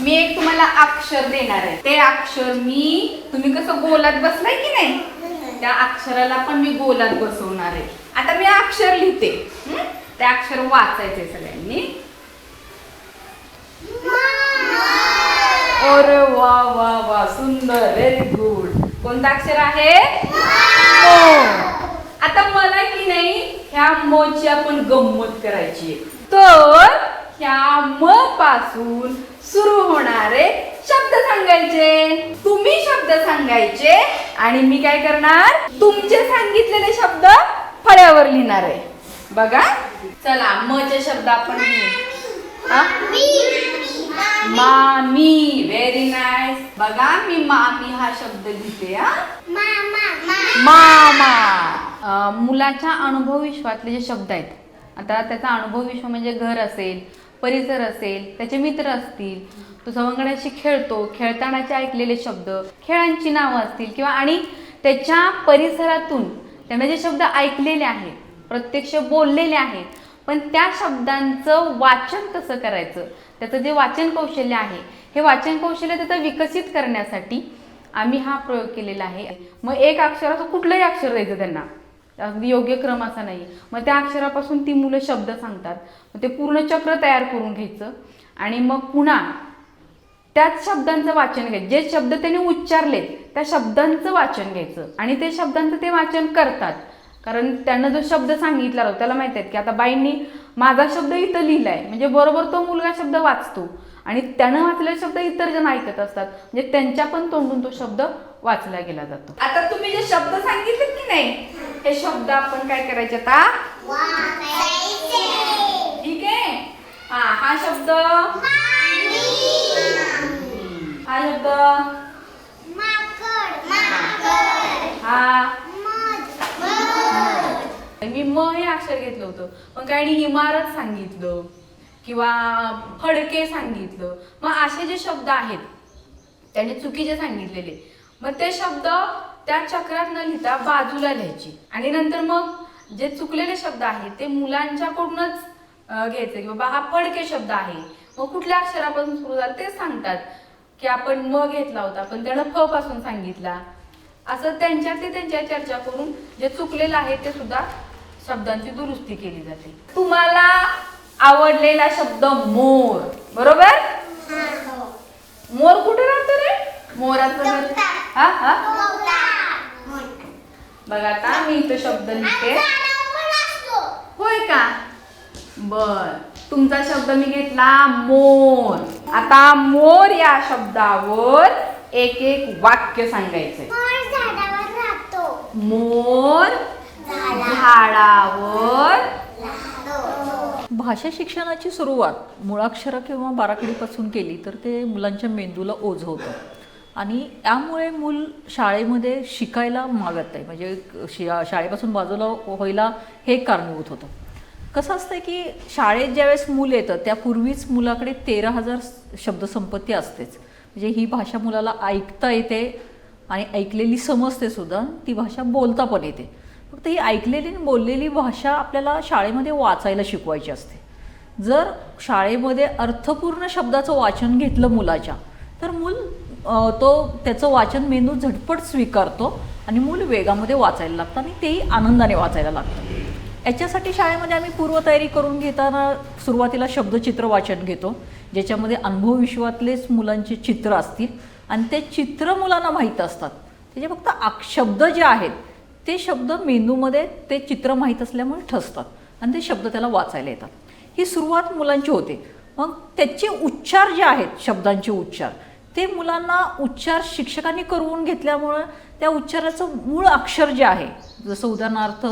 मी एक तुम्हाला अक्षर देणार आहे. ते अक्षर मी तुम्ही कसं गोलात बसलाय की नाही? त्या अक्षराला पण मी गोलात बसवणार आहे. आता मी अक्षर लिहिते. ते अक्षर वाचायचे सगळ्यांनी. अरे वा वा वा सुंदर व्हेरी गुड कोणतं अक्षर आहे? आता मला की नाही ह्या मोची आपण गंमत करायची आहे. तर ह्या म पासून सुरू होणारे शब्द सांगायचे. तुम्ही शब्द सांगायचे आणि मी काय करणार? तुमचे सांगितलेले शब्द फळ्यावर लिहिणार आहे. बघा. चला म चे शब्द आपण मामी व्हेरी नाईस बघा मी मामी हा शब्द लिहिते हा? मामा. मुलाच्या अनुभव विश्वातले जे शब्द आहेत आता त्याचा अनुभव विश्व म्हणजे घर असेल परिसर असेल त्याचे मित्र असतील तो सवंगड्याशी खेळतो खेळतानाचे ऐकलेले शब्द खेळांची नावं असतील किंवा आणि त्याच्या परिसरातून त्याने जे शब्द ऐकलेले आहेत प्रत्यक्ष बोललेले आहेत पण त्या शब्दांचं वाचन कसं करायचं? त्याचं जे वाचन कौशल्य आहे हे वाचन कौशल्य त्याचं विकसित करण्यासाठी आम्ही हा प्रयोग केलेला आहे. मग एक अक्षर असं कुठलंही अक्षर द्यायचं त्यांना. अगदी योग्य क्रम असा नाही मग त्या अक्षरापासून ती मुलं शब्द सांगतात. मग ते पूर्ण चक्र तयार करून घ्यायचं. आणि मग पुन्हा त्याच शब्दांचं वाचन घ्यायचं. जे शब्द त्यांनी उच्चारले त्या शब्दांचं वाचन घ्यायचं. आणि ते शब्दांचं ते वाचन करतात. कारण त्यानं जो शब्द सांगितला होता त्याला माहीत आहेत की आता बाईंनी माझा शब्द इथं लिहिलाय. म्हणजे बरोबर तो मुलगा शब्द वाचतो. आणि त्यानं वाचलेला शब्द इतर जण ऐकत असतात. म्हणजे त्यांच्या पण तोंडून तो शब्द वाचला गेला जातो. आता तुम्ही जे शब्द सांगितले की नाही हे शब्द आपण काय करायचे आता? ठीक आहे? हा हा शब्द? हा शब्द? हा. मी म हे अक्षर घेतलं होतं. पण काही इमारत सांगितलं. किंवा फडके सांगितलं. मग असे जे शब्द आहेत त्याने चुकीचे सांगितलेले. मग ते शब्द त्या चक्रात न लिहिता बाजूला लिहायची. आणि नंतर मग जे चुकलेले शब्द आहेत ते मुलांच्याकडूनच घ्यायचे. की बाबा हा फडके शब्द आहे. मग कुठल्या अक्षरापासून सुरू झाला ते सांगतात. की आपण म घेतला होता पण त्यानं फ पासून सांगितला. असं त्यांच्या ते त्यांच्या चर्चा करून जे चुकलेलं आहे ते सुद्धा शब्दांची दुरुस्ती केली जाते. तुम्हाला आवडलेला शब्द मोर. बरोबर? मोर कुठे राहतो रे? मोराचं हा हा. बघा आता मी इथं शब्द लिहिते. होय का? बर. तुमचा शब्द मी घेतला मोर. आता मोर या शब्दावर एक एक वाक्य सांगायचंय. मोर झाडावर भाषा शिक्षणाची सुरुवात मुळाक्षरं किंवा बाराखडीपासून केली तर ते मुलांच्या मेंदूला ओझ होतं. आणि त्यामुळे मूल शाळेमध्ये शिकायला मागत नाही. म्हणजे शि शाळेपासून बाजूला व्हायला हे कारणीभूत होतं. कसं असतं की शाळेत ज्यावेळेस मूल येतं त्यापूर्वीच मुलाकडे तेरा हजार शब्दसंपत्ती असतेच. म्हणजे ही भाषा मुलाला ऐकता येते आणि ऐकलेली समजते सुद्धा ती भाषा बोलता पण येते. फक्त ही ऐकलेली आणि बोललेली भाषा आपल्याला शाळेमध्ये वाचायला शिकवायची असते. जर शाळेमध्ये अर्थपूर्ण शब्दाचं वाचन घेतलं मुलाच्या तर मूल तो त्याचं वाचन मेंदू झटपट स्वीकारतो आणि मूल वेगामध्ये वाचायला लागतं आणि तेही आनंदाने वाचायला लागतं. याच्यासाठी शाळेमध्ये आम्ही पूर्वतयारी करून घेताना सुरुवातीला शब्दचित्र वाचन घेतो ज्याच्यामध्ये अनुभव विश्वातलेच मुलांचे चित्र असतील आणि ते चित्र मुलांना माहीत असतात. त्याचे फक्त आक शब्द जे आहेत ते शब्द मेंदूमध्ये ते चित्र माहीत असल्यामुळे ठसतात आणि ते शब्द त्याला वाचायला येतात. ही सुरुवात मुलांची होते. मग त्याचे उच्चार जे आहेत शब्दांचे उच्चार ते मुलांना उच्चार शिक्षकांनी करून घेतल्यामुळं त्या उच्चाराचं मूळ अक्षर जे आहे जसं उदाहरणार्थ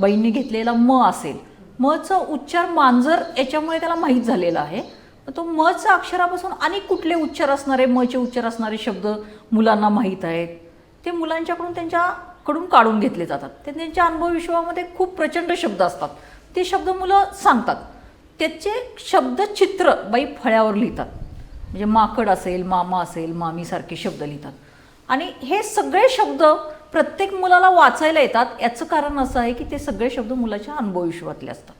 बाईंनी घेतलेला म असेल मचा उच्चार मांजर याच्यामुळे त्याला माहीत झालेला आहे. तो मच्या अक्षरापासून अनेक कुठले उच्चार असणारे मचे उच्चार असणारे शब्द मुलांना माहीत आहेत. ते मुलांच्याकडून त्यांच्याकडून काढून घेतले जातात. ते त्यांच्या अनुभवविश्वामध्ये खूप प्रचंड शब्द असतात. ते शब्द मुलं सांगतात. त्याचे शब्दचित्र बाई फळ्यावर लिहितात. म्हणजे माकड असेल मामा असेल मामीसारखे शब्द लिहितात. आणि हे सगळे शब्द प्रत्येक मुलाला वाचायला येतात. याचं कारण असं आहे की ते सगळे शब्द मुलाच्या अनुभवविश्वातले असतात.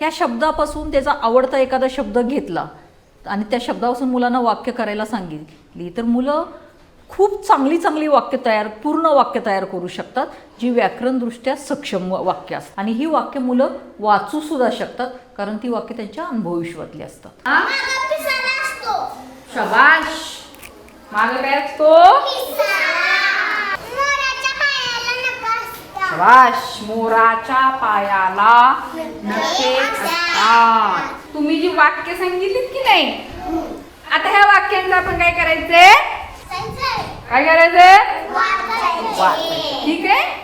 ह्या शब्दापासून त्याचा आवडता एखादा शब्द घेतला आणि त्या शब्दापासून मुलांना वाक्य करायला सांगितली तर मुलं खूप चांगली चांगली वाक्य तयार पूर्ण वाक्य तयार करू शकतात जी व्याकरणदृष्ट्या सक्षम वाक्य असतात. आणि ही वाक्य मुलं वाचू सुद्धा शकतात कारण ती वाक्य त्यांच्या अनुभवविश्वातली असतात हा? मागं पिसारा असतो. शबाश माग काय असतो. शबाश मोराच्या पायाला नखे असतात तुम्ही जी वाक्य सांगितलीत की नाही आता ह्या वाक्यांचं आपण काय करायचंय काय करायचंय. ठीक आहे.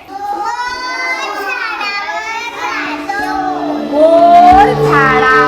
मोर झाडा